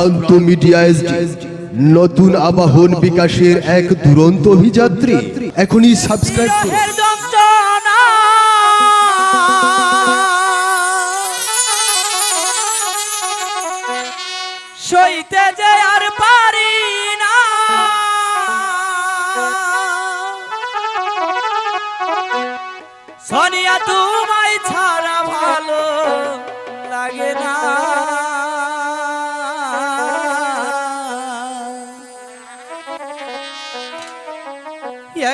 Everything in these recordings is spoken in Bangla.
প্রান্ত মিডিয়ায় নতুন আবাহন বিকাশের এক দুরন্ত অভিযাত্রী, এখনই সাবস্ক্রাইব করুন। যে আর সোনিয়া, তোমায় ছাড়া ভালো লাগে না।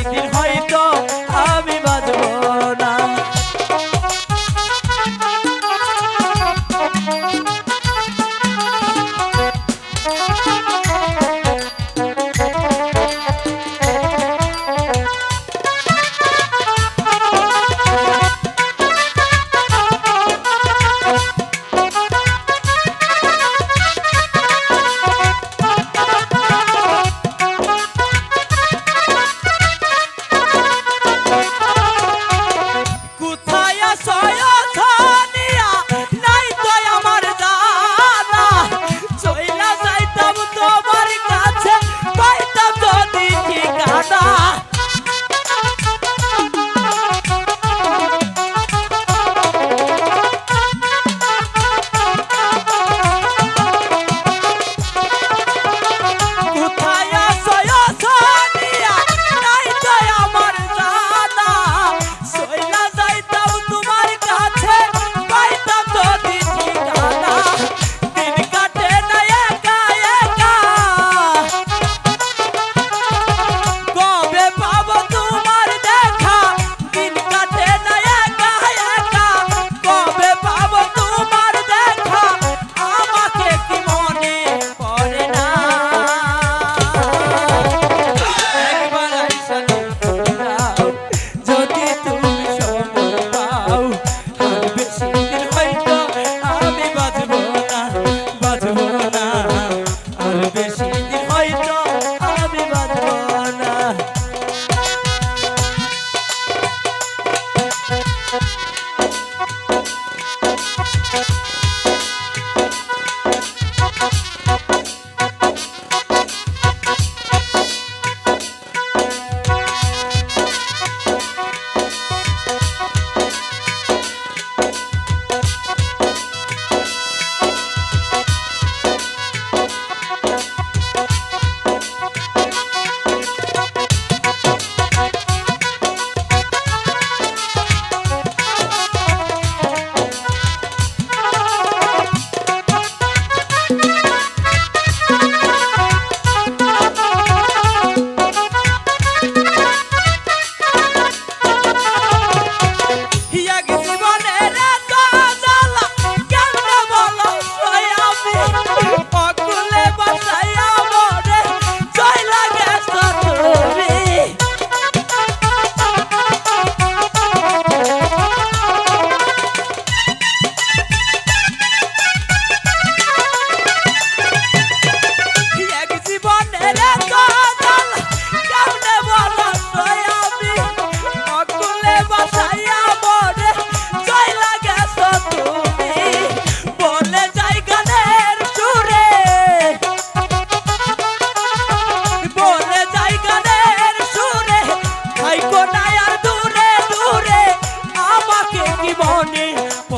একদিন হয়তো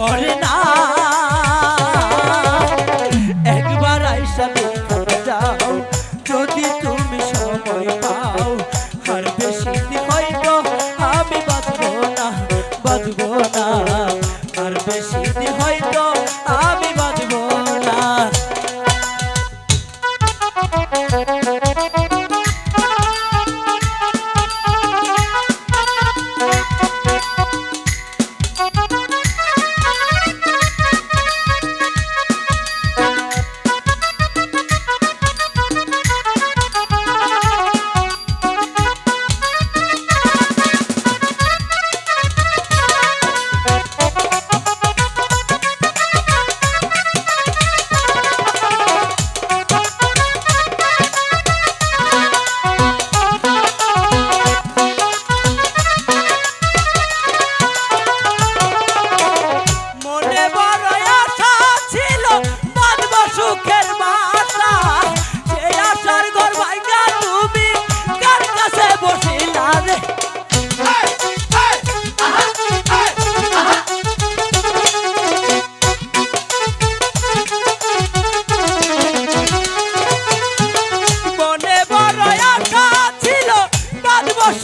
করে না।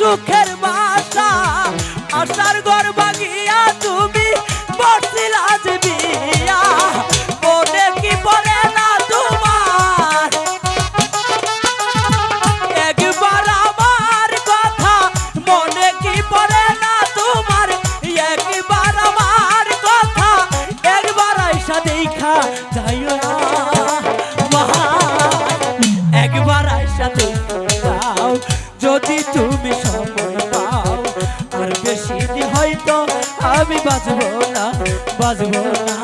দুঃখের বাসা আসার গর্বা বাঁচব না বাঁচব না।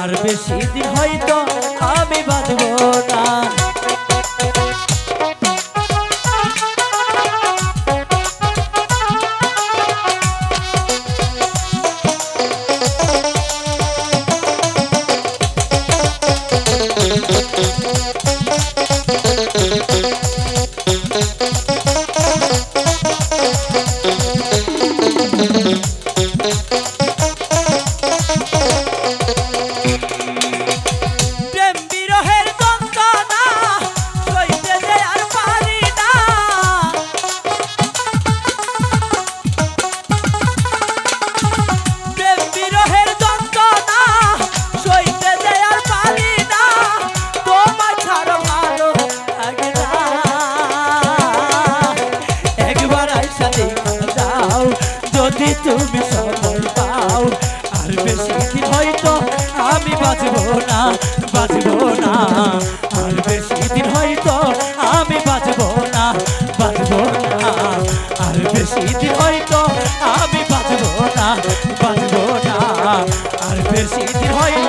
আর বেশি দিন হয়তো আমি বাঁচব না। বাঁচব না। আর বেশি দিন হয়তো আমি বাঁচব না বাঁচব না। আর বেশি দিন হয়তো আমি বাঁচব না বাঁচব না। আর বেশি দিন হয়তো